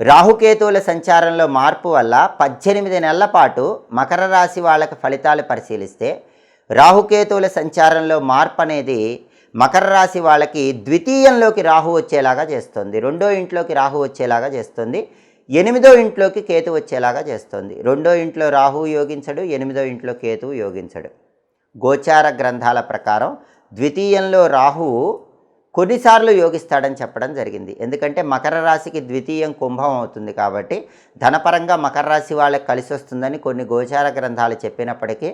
రాహుకేతువుల సంచారంలో మార్పు వల్ల పద్దెనిమిది నెలల పాటు మకర రాశి వాళ్ళకి ఫలితాలు పరిశీలిస్తే రాహుకేతువుల సంచారంలో మార్పు అనేది మకర రాశి వాళ్ళకి ద్వితీయంలోకి రాహు వచ్చేలాగా చేస్తుంది. రెండో ఇంట్లోకి రాహు వచ్చేలాగా చేస్తుంది. ఎనిమిదో ఇంట్లోకి కేతు వచ్చేలాగా చేస్తుంది. రెండో ఇంట్లో రాహు యోగించడు ఎనిమిదో ఇంట్లో కేతువు యోగించడు. గోచార గ్రంథాల ప్రకారం ద్వితీయంలో రాహువు కొన్నిసార్లు యోగిస్తాడని చెప్పడం జరిగింది. ఎందుకంటే మకర రాశికి ద్వితీయం కుంభం అవుతుంది కాబట్టి ధనపరంగా మకర రాశి వాళ్ళకి కలిసి వస్తుందని కొన్ని గోచార గ్రంథాలు చెప్పినప్పటికీ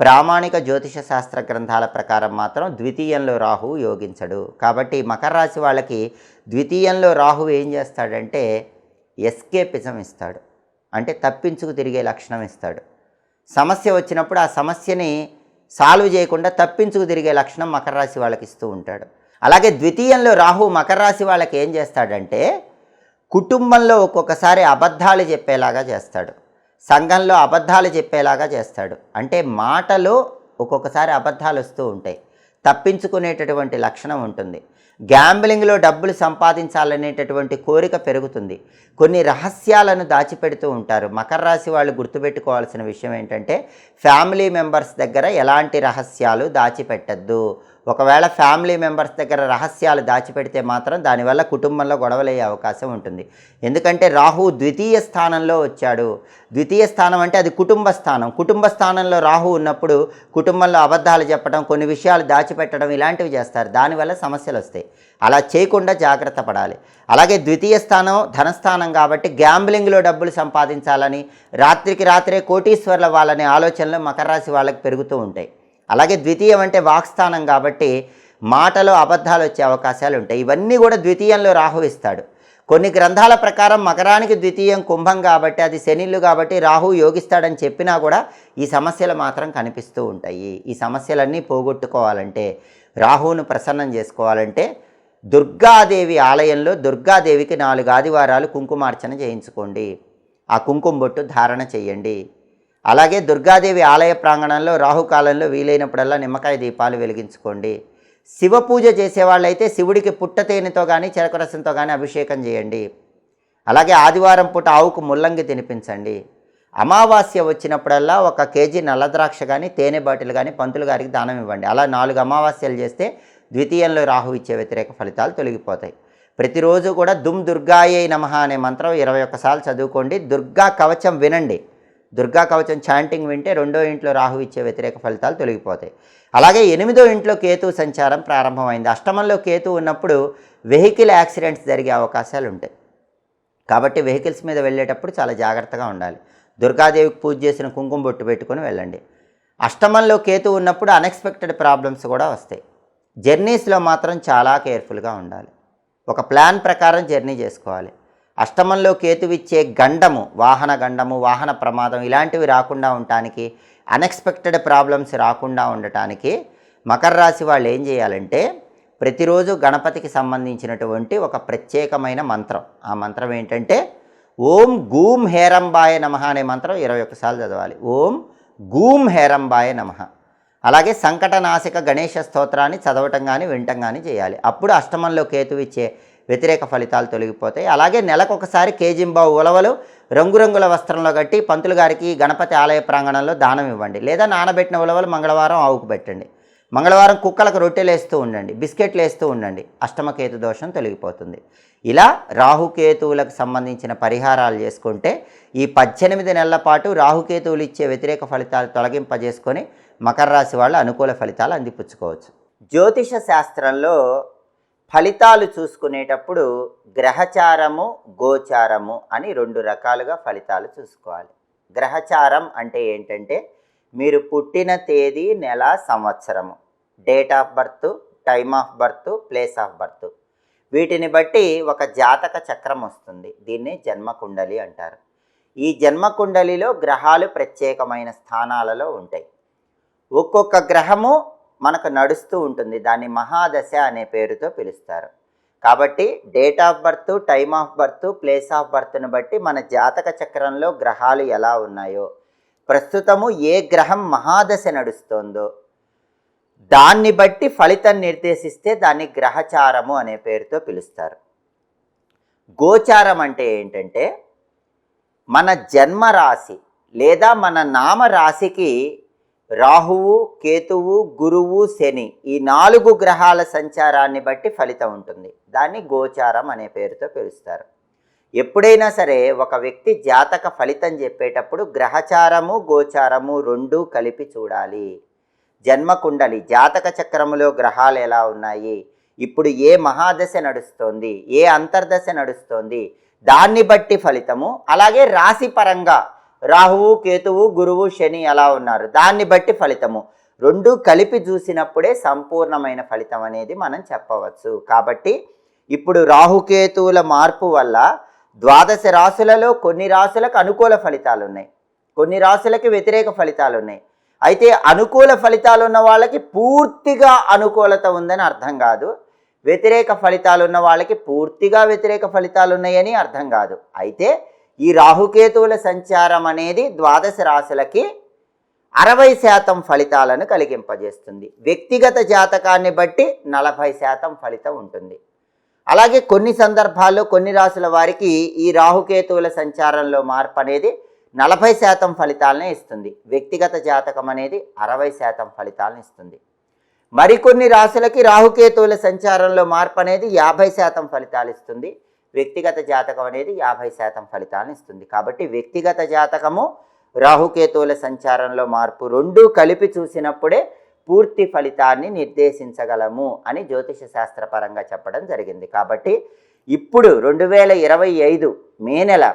ప్రామాణిక జ్యోతిష శాస్త్ర గ్రంథాల ప్రకారం మాత్రం ద్వితీయంలో రాహువు యోగించడు. కాబట్టి మకర రాశి వాళ్ళకి ద్వితీయంలో రాహువు ఏం చేస్తాడంటే ఎస్కేపిజం ఇస్తాడు. అంటే తప్పించుకు తిరిగే లక్షణం ఇస్తాడు. సమస్య వచ్చినప్పుడు ఆ సమస్యని సాల్వ్ చేయకుండా తప్పించుకు తిరిగే లక్షణం మకర రాశి వాళ్ళకి ఇస్తూ ఉంటాడు. అలాగే ద్వితీయంలో రాహు మకర రాశి వాళ్ళకి ఏం చేస్తాడంటే కుటుంబంలో ఒక్కొక్కసారి అబద్ధాలు చెప్పేలాగా చేస్తాడు. సంఘంలో అబద్ధాలు చెప్పేలాగా చేస్తాడు. అంటే మాటలో ఒక్కొక్కసారి అబద్ధాలు వస్తూ ఉంటాయి. తప్పించుకునేటటువంటి లక్షణం ఉంటుంది. గ్యాంబ్లింగ్లో డబ్బులు సంపాదించాలనేటటువంటి కోరిక పెరుగుతుంది. కొన్ని రహస్యాలను దాచిపెడుతూ ఉంటారు. మకర రాశి వాళ్ళు గుర్తుపెట్టుకోవాల్సిన విషయం ఏంటంటే ఫ్యామిలీ మెంబర్స్ దగ్గర ఎలాంటి రహస్యాలు దాచిపెట్టద్దు. ఒకవేళ ఫ్యామిలీ మెంబర్స్ దగ్గర రహస్యాలు దాచిపెడితే మాత్రం దానివల్ల కుటుంబంలో గొడవలయ్యే అవకాశం ఉంటుంది. ఎందుకంటే రాహు ద్వితీయ స్థానంలో వచ్చాడు. ద్వితీయ స్థానం అంటే అది కుటుంబ స్థానం. కుటుంబ స్థానంలో రాహు ఉన్నప్పుడు కుటుంబంలో అబద్ధాలు చెప్పడం కొన్ని విషయాలు దాచిపెట్టడం ఇలాంటివి చేస్తారు. దానివల్ల సమస్యలు వస్తాయి. అలా చేయకుండా జాగ్రత్త పడాలి. అలాగే ద్వితీయ స్థానం ధనస్థానం కాబట్టి గ్యాంబ్లింగ్లో డబ్బులు సంపాదించాలని రాత్రికి రాత్రే కోటీశ్వర్ల వాళ్ళనే ఆలోచనలు మకర రాశి వాళ్ళకి పెరుగుతూ ఉంటాయి. అలాగే ద్వితీయం అంటే వాక్స్థానం కాబట్టి మాటలో అబద్ధాలు వచ్చే అవకాశాలు ఉంటాయి. ఇవన్నీ కూడా ద్వితీయంలో రాహు ఇస్తాడు. కొన్ని గ్రంథాల ప్రకారం మకరానికి ద్వితీయం కుంభం కాబట్టి అది శనిళ్ళు కాబట్టి రాహు యోగిస్తాడని చెప్పినా కూడా ఈ సమస్యలు మాత్రం కనిపిస్తూ ఉంటాయి. ఈ సమస్యలన్నీ పోగొట్టుకోవాలంటే రాహువును ప్రసన్నం చేసుకోవాలంటే దుర్గాదేవి ఆలయంలో దుర్గాదేవికి నాలుగు ఆదివారాలు కుంకుమార్చన చేయించుకోండి. ఆ కుంకుమ బొట్టు ధారణ చేయండి. అలాగే దుర్గాదేవి ఆలయ ప్రాంగణంలో రాహుకాలంలో వీలైనప్పుడల్లా నిమ్మకాయ దీపాలు వెలిగించుకోండి. శివ పూజ చేసేవాళ్ళైతే శివుడికి పుట్ట తేనెతో కానీ చెరకరసంతో కానీ అభిషేకం చేయండి. అలాగే ఆదివారం పూట ఆవుకు ముల్లంగి తినిపించండి. అమావాస్య వచ్చినప్పుడల్లా ఒక కేజీ నల్ల ద్రాక్ష కానీ తేనె బాటిల్ కానీ పంతులు గారికి దానం ఇవ్వండి. అలా నాలుగు అమావాస్యలు చేస్తే ద్వితీయంలో రాహు ఇచ్చే వ్యతిరేక ఫలితాలు తొలగిపోతాయి. ప్రతిరోజు కూడా దుమ్ దుర్గాయే నమ అనే మంత్రం ఇరవై ఒక్కసార్లు చదువుకోండి. దుర్గా కవచం వినండి. దుర్గా కవచం చాంటింగ్ వింటే రెండో ఇంట్లో రాహు ఇచ్చే వ్యతిరేక ఫలితాలు తొలగిపోతాయి. అలాగే ఎనిమిదో ఇంట్లో కేతు సంచారం ప్రారంభమైంది. అష్టమంలో కేతు ఉన్నప్పుడు వెహికల్ యాక్సిడెంట్స్ జరిగే అవకాశాలు ఉంటాయి. కాబట్టి వెహికల్స్ మీద వెళ్ళేటప్పుడు చాలా జాగ్రత్తగా ఉండాలి. దుర్గాదేవికి పూజ చేసిన కుంకుమ బొట్టు పెట్టుకొని వెళ్ళండి. అష్టమంలో కేతు ఉన్నప్పుడు అన్ఎక్స్పెక్టెడ్ ప్రాబ్లమ్స్ కూడా వస్తాయి. జర్నీస్లో మాత్రం చాలా కేర్ఫుల్గా ఉండాలి. ఒక ప్లాన్ ప్రకారం జర్నీ చేసుకోవాలి. అష్టమంలో కేతువిచ్చే గండము వాహన గండము వాహన ప్రమాదం ఇలాంటివి రాకుండా ఉండటానికి అన్ఎక్స్పెక్టెడ్ ప్రాబ్లమ్స్ రాకుండా ఉండటానికి మకర రాశి వాళ్ళు ఏం చేయాలంటే ప్రతిరోజు గణపతికి సంబంధించినటువంటి ఒక ప్రత్యేకమైన మంత్రం. ఆ మంత్రం ఏంటంటే ఓం గూం హేరంబాయ నమ అనే మంత్రం ఇరవై ఒక్కసార్లు చదవాలి. ఓం గూం హేరంబాయ నమ. అలాగే సంకటనాశక గణేష స్తోత్రాన్ని చదవటం కానీ వినటం కానీ చేయాలి. అప్పుడు అష్టమంలో కేతు వ్యతిరేక ఫలితాలు తొలగిపోతాయి. అలాగే నెలకొకసారి కేజింబావు ఉలవలు రంగురంగుల వస్త్రంలో కట్టి పంతులు గారికి గణపతి ఆలయ ప్రాంగణంలో దానం ఇవ్వండి. లేదా నానబెట్టిన ఉలవలు మంగళవారం ఆవుకు పెట్టండి. మంగళవారం కుక్కలకు రొట్టెలు వేస్తూ ఉండండి. బిస్కెట్లు వేస్తూ ఉండండి. అష్టమకేతు దోషం తొలగిపోతుంది. ఇలా రాహుకేతువులకు సంబంధించిన పరిహారాలు చేసుకుంటే ఈ పద్దెనిమిది నెలల పాటు రాహుకేతువులు ఇచ్చే వ్యతిరేక ఫలితాలు తొలగింపజేసుకొని మకర రాశి వాళ్ళు అనుకూల ఫలితాలు అందిపుచ్చుకోవచ్చు. జ్యోతిష శాస్త్రంలో ఫలితాలు చూసుకునేటప్పుడు గ్రహచారము గోచారము అని రెండు రకాలుగా ఫలితాలు చూసుకోవాలి. గ్రహచారం అంటే ఏంటంటే మీరు పుట్టిన తేదీ నెల సంవత్సరము. Date of birth time of birth place of birth. వీటిని బట్టి ఒక జాతక చక్రం వస్తుంది. దీన్ని జన్మకుండలి అంటారు. ఈ జన్మకుండలిలో గ్రహాలు ప్రత్యేకమైన స్థానాలలో ఉంటాయి. ఒక్కొక్క గ్రహము మనకు నడుస్తూ ఉంటుంది. దాన్ని మహాదశ అనే పేరుతో పిలుస్తారు. కాబట్టి date of birth time of birth place of బర్త్ను బట్టి మన జాతక చక్రంలో గ్రహాలు ఎలా ఉన్నాయో. ప్రస్తుతము ఏ గ్రహం మహాదశ నడుస్తోందో. దాన్ని బట్టి ఫలితం నిర్దేశిస్తే దాన్ని గ్రహచారము అనే పేరుతో పిలుస్తారు. గోచారం అంటే ఏంటంటే మన జన్మ రాశి లేదా మన నామ రాశికి రాహువు కేతువు గురువు శని ఈ నాలుగు గ్రహాల సంచారాన్ని బట్టి ఫలితం ఉంటుంది. దాన్ని గోచారం అనే పేరుతో పిలుస్తారు. ఎప్పుడైనా సరే ఒక వ్యక్తి జాతక ఫలితం చెప్పేటప్పుడు గ్రహచారము గోచారము రెండు కలిపి చూడాలి. జన్మకుండలి జాతక చక్రములో గ్రహాలు ఎలా ఉన్నాయి? ఇప్పుడు ఏ మహాదశ నడుస్తోంది? ఏ అంతర్దశ నడుస్తోంది? దాన్ని బట్టి ఫలితము. అలాగే రాశి పరంగా రాహువు కేతువు గురువు శని ఎలా ఉన్నారు. దాన్ని బట్టి ఫలితము. రెండు కలిపి చూసినప్పుడే సంపూర్ణమైన ఫలితం అనేది మనం చెప్పవచ్చు. కాబట్టి ఇప్పుడు రాహుకేతువుల మార్పు వల్ల ద్వాదశ రాశులలో కొన్ని రాశులకు అనుకూల ఫలితాలు ఉన్నాయి. కొన్ని రాశులకి వ్యతిరేక ఫలితాలు ఉన్నాయి. అయితే అనుకూల ఫలితాలు ఉన్న వాళ్ళకి పూర్తిగా అనుకూలత ఉందని అర్థం కాదు. వ్యతిరేక ఫలితాలు ఉన్న వాళ్ళకి పూర్తిగా వ్యతిరేక ఫలితాలు ఉన్నాయని అర్థం కాదు. అయితే ఈ రాహుకేతువుల సంచారం అనేది ద్వాదశ రాశులకి అరవై శాతం ఫలితాలను కలిగింపజేస్తుంది. వ్యక్తిగత జాతకాన్ని బట్టి నలభై శాతం ఫలితం ఉంటుంది. అలాగే కొన్ని సందర్భాల్లో కొన్ని రాశుల వారికి ఈ రాహుకేతువుల సంచారంలో మార్పు అనేది నలభై శాతం ఫలితాలనే ఇస్తుంది. వ్యక్తిగత జాతకం అనేది అరవై శాతం ఫలితాలను ఇస్తుంది. మరికొన్ని రాశులకి రాహుకేతువుల సంచారంలో మార్పు అనేది యాభై శాతం ఫలితాలు ఇస్తుంది. వ్యక్తిగత జాతకం అనేది యాభై శాతం ఫలితాలను ఇస్తుంది. కాబట్టి వ్యక్తిగత జాతకము రాహుకేతువుల సంచారంలో మార్పు రెండూ కలిపి చూసినప్పుడే పూర్తి ఫలితాన్ని నిర్దేశించగలము అని జ్యోతిష శాస్త్రపరంగా చెప్పడం జరిగింది. కాబట్టి ఇప్పుడు రెండు వేల ఇరవై ఐదు మే నెల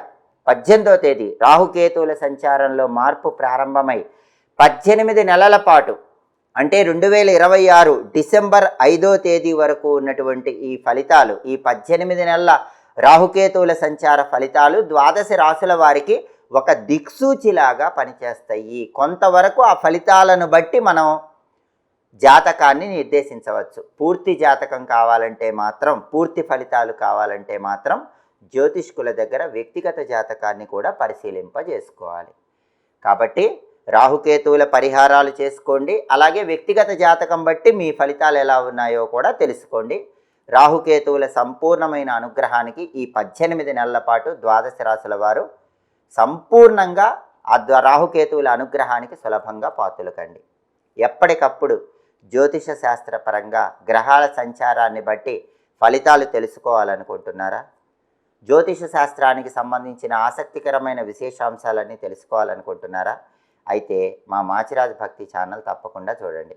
పద్దెనిమిదో తేదీ రాహుకేతువుల సంచారంలో మార్పు ప్రారంభమై పద్దెనిమిది నెలల పాటు అంటే రెండు వేల ఇరవై ఆరు డిసెంబర్ ఐదో తేదీ వరకు ఉన్నటువంటి ఈ ఫలితాలు ఈ పద్దెనిమిది నెలల రాహుకేతువుల సంచార ఫలితాలు ద్వాదశ రాశుల వారికి ఒక దిక్సూచిలాగా పనిచేస్తాయి. కొంతవరకు ఆ ఫలితాలను బట్టి మనం జాతకాన్ని నిర్దేశించవచ్చు. పూర్తి జాతకం కావాలంటే మాత్రం పూర్తి ఫలితాలు కావాలంటే మాత్రం జ్యోతిష్కుల దగ్గర వ్యక్తిగత జాతకాన్ని కూడా పరిశీలింపజేసుకోవాలి. కాబట్టి రాహుకేతువుల పరిహారాలు చేసుకోండి. అలాగే వ్యక్తిగత జాతకం బట్టి మీ ఫలితాలు ఎలా ఉన్నాయో కూడా తెలుసుకోండి. రాహుకేతువుల సంపూర్ణమైన అనుగ్రహానికి ఈ పద్దెనిమిది నెలల పాటు ద్వాదశ రాశుల వారు సంపూర్ణంగా ఆ రాహుకేతువుల అనుగ్రహానికి సులభంగా పాతులకండి ఎప్పటికప్పుడు జ్యోతిష శాస్త్రపరంగా గ్రహాల సంచారాన్ని బట్టి ఫలితాలు తెలుసుకోవాలనుకుంటున్నారా? జ్యోతిష శాస్త్రానికి సంబంధించిన ఆసక్తికరమైన విశేషాంశాలన్నీ తెలుసుకోవాలనుకుంటున్నారా? అయితే మా మాచిరాజ్ భక్తి ఛానల్ తప్పకుండా చూడండి.